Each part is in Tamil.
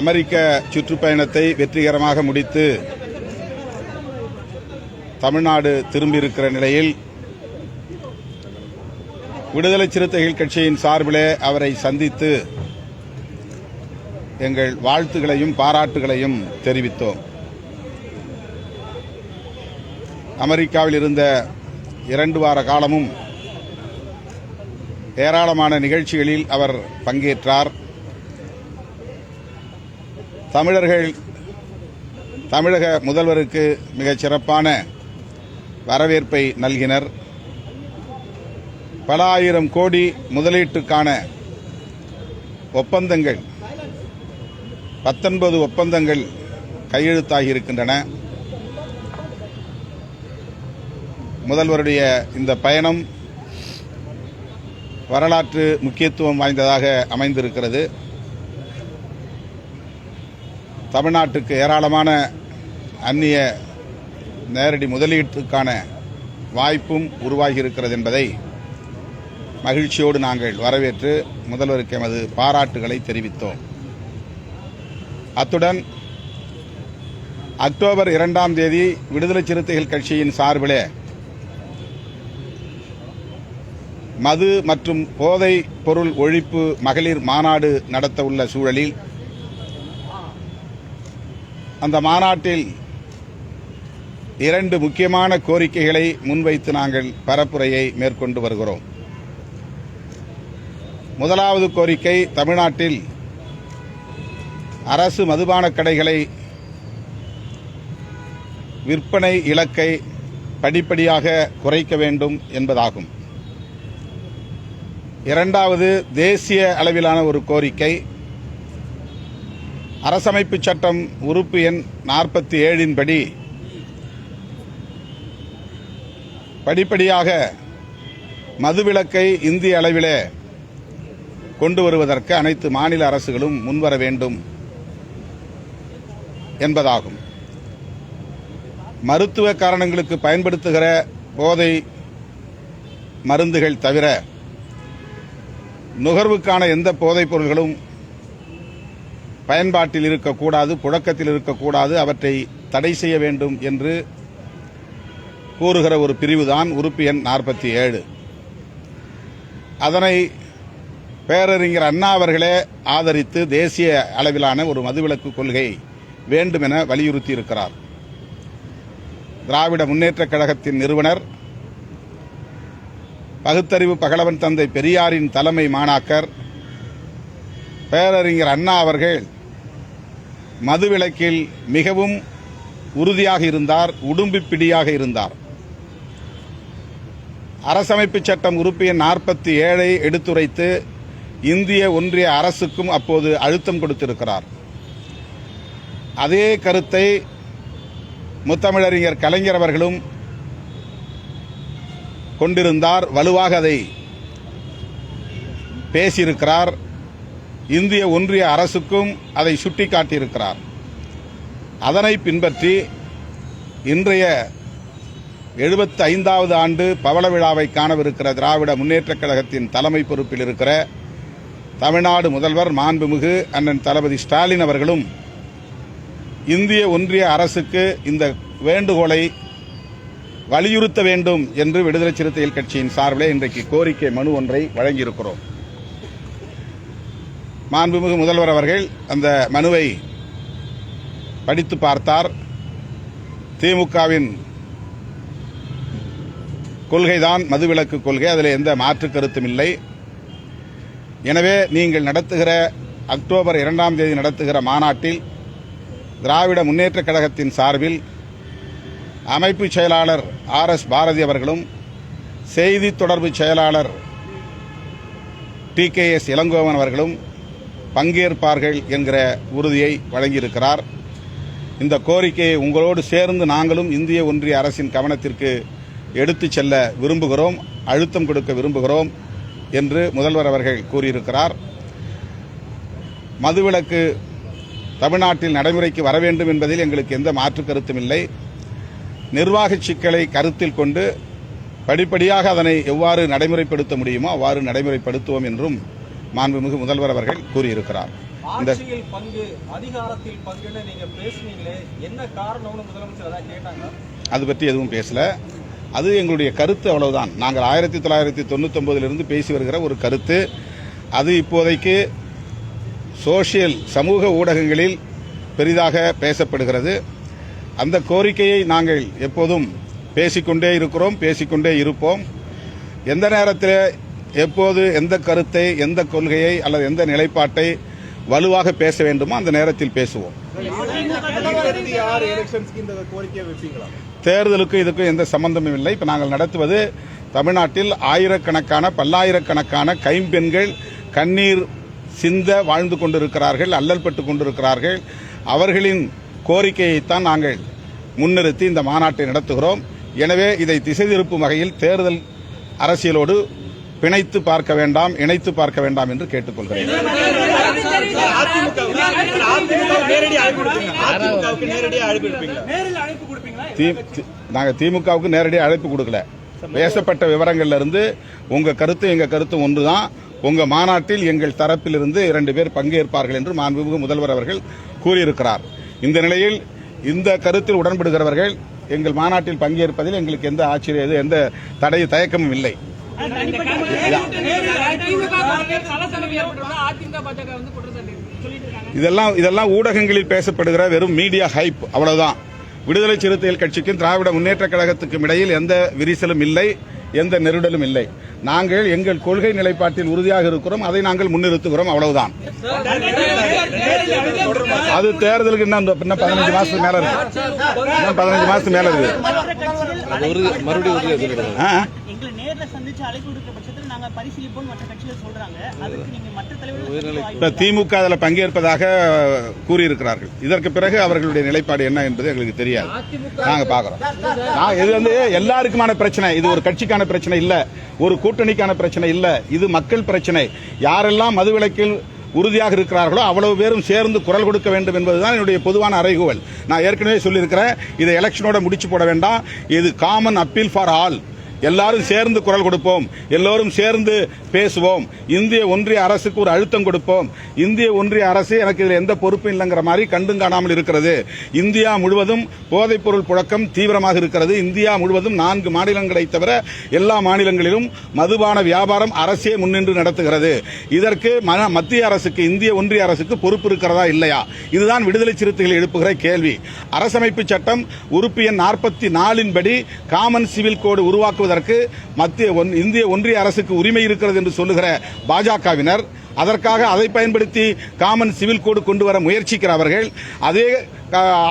அமெரிக்க சுற்றுப்பயணத்தை வெற்றிகரமாக முடித்து தமிழ்நாடு திரும்பியிருக்கிற நிலையில் விடுதலை சிறுத்தைகள் கட்சியின் சார்பிலே அவரை சந்தித்து எங்கள் வாழ்த்துகளையும் பாராட்டுகளையும் தெரிவித்தோம். அமெரிக்காவில் இருந்த இரண்டு வார காலமும் ஏராளமான நிகழ்ச்சிகளில் அவர் பங்கேற்றார். தமிழர்கள் தமிழக முதல்வருக்கு மிகச் சிறப்பான வரவேற்பை நல்கினர். பல ஆயிரம் கோடி முதலீட்டுக்கான ஒப்பந்தங்கள் பத்தொன்பது ஒப்பந்தங்கள் கையெழுத்தாகி இருக்கின்றன முதல்வருடைய இந்த பயணம் வரலாற்று முக்கியத்துவம் வாய்ந்ததாக அமைந்திருக்கிறது. தமிழ்நாட்டுக்கு ஏராளமான அந்நிய நேரடி முதலீட்டுக்கான வாய்ப்பும் உருவாகி இருக்கிறது என்பதை மகிழ்ச்சியோடு நாங்கள் வரவேற்று முதல்வருக்கு எமது பாராட்டுகளை தெரிவித்தோம். அத்துடன் அக்டோபர் இரண்டாம் தேதி விடுதலை சிறுத்தைகள் கட்சியின் சார்பிலே மது மற்றும் போதை பொருள் ஒழிப்பு மகளிர் மாநாடு நடத்த உள்ள சூழலில் அந்த மாநாட்டில் இரண்டு முக்கியமான கோரிக்கைகளை முன்வைத்து நாங்கள் பரப்புரையை மேற்கொண்டு வருகிறோம். முதலாவது கோரிக்கை தமிழ்நாட்டில் அரசு மதுபானக் கடைகளை விற்பனை இலக்கை படிப்படியாக குறைக்க வேண்டும் என்பதாகும். இரண்டாவது தேசிய அளவிலான ஒரு கோரிக்கை அரசமைப்பு சட்டம் உறுப்பு எண் நாற்பத்தி ஏழின் படி படிப்படியாக மதுவிலக்கை இந்திய அளவிலே கொண்டு வருவதற்கு அனைத்து மாநில அரசுகளும் முன்வர வேண்டும் என்பதாகும். மருத்துவ காரணங்களுக்கு பயன்படுத்துகிற போதை மருந்துகள் தவிர நுகர்வுக்கான எந்த போதைப் பொருள்களும் பயன்பாட்டில் இருக்கக்கூடாது புழக்கத்தில் இருக்கக்கூடாது அவற்றை தடை செய்ய வேண்டும் என்று கூறுகிற ஒரு பிரிவுதான் உறுப்பு எண் நாற்பத்தி ஏழு. அதனை பேரறிஞர் அண்ணா அவர்களே ஆதரித்து தேசிய அளவிலான ஒரு மதுவிலக்கு கொள்கை வேண்டும் என வலியுறுத்தி இருக்கிறார் திராவிட முன்னேற்றக் கழகத்தின் நிறுவனர் பகுத்தறிவு பகலவன் தந்தை பெரியாரின் தலைமை மாணாக்கர் பேரறிஞர் அண்ணா அவர்கள் மதுவிலக்கில் மிகவும் உறுதியாக இருந்தார் உடும்பு பிடியாக இருந்தார். அரசமைப்பு சட்டம் உறுப்பு எண் நாற்பத்தி ஏழை எடுத்துரைத்து இந்திய ஒன்றிய அரசுக்கும் அப்போது அழுத்தம் கொடுத்திருக்கிறார். அதே கருத்தை முத்தமிழறிஞர் கலைஞர் அவர்களும் கொண்டிருந்தார் வலுவாக அதை பேசியிருக்கிறார். இந்திய ஒன்றிய அரசுக்கும் அதை சுட்டிக்காட்டியிருக்கிறார். அதனை பின்பற்றி இன்றைய எழுபத்தி ஐந்தாவது ஆண்டு பவள விழாவை காணவிருக்கிற திராவிட முன்னேற்றக் கழகத்தின் தலைமை பொறுப்பில் இருக்கிற தமிழ்நாடு முதல்வர் மாண்புமிகு அண்ணன் தளபதி ஸ்டாலின் அவர்களும் இந்திய ஒன்றிய அரசுக்கு இந்த வேண்டுகோளை வலியுறுத்த வேண்டும் என்று விடுதலை சிறுத்தைகள் கட்சியின் சார்பிலே இன்றைக்கு கோரிக்கை மனு ஒன்றை வழங்கியிருக்கிறோம். மாண்புமிகு முதல்வர் அவர்கள் அந்த மனுவை படித்து பார்த்தார். திமுகவின் கொள்கைதான் மதுவிலக்கு கொள்கை அதில் எந்த மாற்று கருத்தும் இல்லை. எனவே நீங்கள் நடத்துகிற அக்டோபர் இரண்டாம் தேதி நடத்துகிற மாநாட்டில் திராவிட முன்னேற்றக் கழகத்தின் சார்பில் அமைப்பு செயலாளர் ஆர் எஸ் பாரதி அவர்களும் செய்தி தொடர்பு செயலாளர் டி கே எஸ் இளங்கோவன் அவர்களும் பங்கேற்பார்கள் என்கிற உறுதியை வழங்கியிருக்கிறார். இந்த கோரிக்கையை உங்களோடு சேர்ந்து நாங்களும் இந்திய ஒன்றிய அரசின் கவனத்திற்கு எடுத்துச் செல்ல விரும்புகிறோம் அழுத்தம் கொடுக்க விரும்புகிறோம் என்று முதல்வர் அவர்கள் கூறியிருக்கிறார். மதுவிலக்கு தமிழ்நாட்டில் நடைமுறைக்கு வர வேண்டும் என்பதில் எங்களுக்கு எந்த மாற்று கருத்தும் இல்லை. நிர்வாக சிக்கலை கருத்தில் கொண்டு படிப்படியாக அதனை எவ்வாறு நடைமுறைப்படுத்த முடியுமோ அவ்வாறு நடைமுறைப்படுத்துவோம் என்றும் மாண்புமிகு முதல்வர் அவர்கள் கூறியிருக்கிறார். இந்த ஆட்சியில் பங்கு அதிகாரத்தில் பங்குன்னு நீங்க பேசுனீங்களே என்ன காரணம்னு முதலமைச்சர் அதான் கேட்டாங்க. அது பற்றி எதுவும் பேசல. அது எங்களுடைய கருத்து அவ்வளவுதான். நாங்கள் ஆயிரத்தி தொள்ளாயிரத்தி தொண்ணூத்தொன்பதிலிருந்து பேசி வருகிற ஒரு கருத்து. அது இப்போதைக்கு சோஷியல் சமூக ஊடகங்களில் பெரிதாக பேசப்படுகிறது. அந்த கோரிக்கையை நாங்கள் எப்போதும் பேசிக்கொண்டே இருக்கிறோம் பேசிக்கொண்டே இருப்போம். எந்த நேரத்தில் எப்போது எந்த கருத்தை எந்த கொள்கையை அல்லது எந்த நிலைப்பாட்டை வலுவாக பேச வேண்டுமோ அந்த நேரத்தில் பேசுவோம். தேர்தலுக்கு இதுக்கும் எந்த சம்பந்தமும் இல்லை. இப்போ நாங்கள் நடத்துவது தமிழ்நாட்டில் ஆயிரக்கணக்கான பல்லாயிரக்கணக்கான கைம்பெண்கள் கண்ணீர் சிந்த வாழ்ந்து கொண்டிருக்கிறார்கள் அல்லல்பட்டு கொண்டிருக்கிறார்கள். அவர்களின் கோரிக்கையைத்தான் நாங்கள் முன்னிறுத்தி இந்த மாநாட்டை நடத்துகிறோம். எனவே இதை திசை திருப்பும் வகையில் தேர்தல் அரசியலோடு பிணைத்து பார்க்க வேண்டாம் இணைத்து பார்க்க வேண்டாம் என்று கேட்டுக்கொள்கிறேன். நாங்கள் நேரடியாக அழைப்பு தி- திமுகவுக்கு நேரடியாக அழைப்பு கொடுக்கல. பேசப்பட்ட விவரங்கள்ல இருந்து உங்க கருத்து எங்க கருத்து ஒன்றுதான். உங்க மாநாட்டில் எங்கள் தரப்பிலிருந்து இரண்டு பேர் பங்கேற்பார்கள் என்று மாண்புமிகு முதல்வர் அவர்கள் கூறியிருக்கிறார். இந்த நிலையில் இந்த கருத்தில் உடன்படுகிறவர்கள் எங்கள் மாநாட்டில் பங்கேற்பதில் எங்களுக்கு எந்த ஆச்சரியம் எந்த தடை தயக்கமும் இல்லை. இதெல்லாம் இதெல்லாம் ஊடகங்களில் பேசப்படுகிற வெறும் மீடியா ஹைப் அவ்வளவுதான். விடுதலை சிறுத்தைகள் கட்சிக்கும் திராவிட முன்னேற்ற கழகத்துக்கும் இடையில் எந்த விரிசலும் இல்லை எந்த நெருடலும் இல்லை. நாங்கள் எங்கள் கொள்கை நிலைப்பாட்டில் உறுதியாக இருக்கிறோம் அதை நாங்கள் முன்னிறுத்துகிறோம் அவ்வளவுதான். அது தேர்தலுக்கு இன்னும் இன்னும் பதினஞ்சு மாசத்துக்கு மேல இருக்கு. இன்னும் பதினஞ்சு மாசத்துக்கு மேல இருக்கு. சந்திச்சு அழைப்பு விடுக்கிற பட்சத்தில் நாங்க பரிசீலிப்போம் மற்ற கட்சிகள் சொல்றாங்க. அதுக்கு நீங்க மற்ற தலைவர்கள் இப்ப திமுக அதில் பங்கேற்பதாக கூறியிருக்கிறார்கள். இதற்கு பிறகு அவர்களுடைய நிலைப்பாடு என்ன என்பது எங்களுக்கு தெரியாது. நாங்க பாக்குறோம் நான் இது வந்து எல்லாருக்குமான பிரச்சனை. இது ஒரு கட்சிக்கான பிரச்சனை இல்ல. ஒரு கூட்டணிக்கான பிரச்சனை இல்ல. இது மக்கள் பிரச்சனை. யாரெல்லாம் மதுவிலக்கில் உறுதியாக இருக்கிறார்களோ அவ்வளவு பேரும் சேர்ந்து குரல் கொடுக்க வேண்டும் என்பதுதான் என்னுடைய பொதுவான அறைகூவல். நான் ஏற்கனவே சொல்லியிருக்கிறேன் இதை எலெக்ஷனோட முடிச்சு போட வேண்டாம். இது காமன் அப்பீல் ஃபார் ஆல் எல்லாரும் சேர்ந்து குரல் கொடுப்போம். எல்லோரும் சேர்ந்து பேசுவோம். இந்திய ஒன்றிய அரசுக்கு ஒரு அழுத்தம் கொடுப்போம். இந்திய ஒன்றிய அரசு எனக்கு இதில் எந்த பொறுப்பும் இல்லைங்கிற மாதிரி கண்டும் காணாமல் இருக்கிறது. இந்தியா முழுவதும் போதைப்பொருள் புழக்கம் தீவிரமாக இருக்கிறது. இந்தியா முழுவதும் நான்கு மாநிலங்களை தவிர எல்லா மாநிலங்களிலும் மதுபான வியாபாரம் அரசே முன்னின்று நடத்துகிறது. இதற்கு ம- மத்திய அரசுக்கு இந்திய ஒன்றிய அரசுக்கு பொறுப்பு இருக்கிறதா இல்லையா? இதுதான் விடுதலை சிறுத்தைகள் எழுப்புகிற கேள்வி. அரசமைப்பு சட்டம் உறுப்பு எண் நாற்பத்தி நாலின்படி காமன் சிவில் கோடு உருவாக்குவது உருவாக்குவதற்கு மத்திய ஒன்- இந்திய ஒன்றிய அரசுக்கு உரிமை இருக்கிறது என்று சொல்லுகிற பாஜகவினர் அதற்காக அதை பயன்படுத்தி காமன் சிவில் கோடு கொண்டு வர முயற்சிக்கிறவர்கள் அதே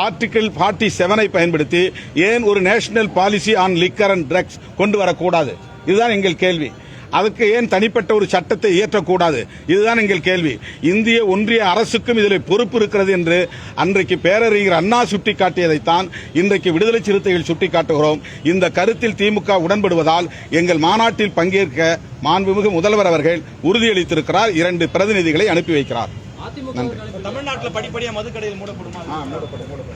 ஆர்டிகிள் ஃபார்ட்டி செவனை பயன்படுத்தி ஏன் ஒரு national policy on liquor and drugs கொண்டு வரக்கூடாது? இதுதான் எங்கள் கேள்வி. அதுக்கு ஏன் தனிப்பட்ட ஒரு சட்டத்தை இயற்றக்கூடாது? இதுதான் எங்கள் கேள்வி. இந்திய ஒன்றிய அரசுக்கும் இதில் பொறுப்பு இருக்கிறது என்று அன்றைக்கு பேரறிஞர் அண்ணா சுட்டிக்காட்டியதைத்தான் இன்றைக்கு விடுதலை சிறுத்தைகள் சுட்டிக்காட்டுகிறோம். இந்த கருத்தில் திமுக உடன்படுவதால் எங்கள் மாநாட்டில் பங்கேற்க மாண்புமிகு முதல்வர் அவர்கள் உறுதியளித்திருக்கிறார். இரண்டு பிரதிநிதிகளை அனுப்பி வைக்கிறார். தமிழ்நாட்டில் படிப்படியாக மதுக்கடையில் மூடப்படும் மூடப்படும்.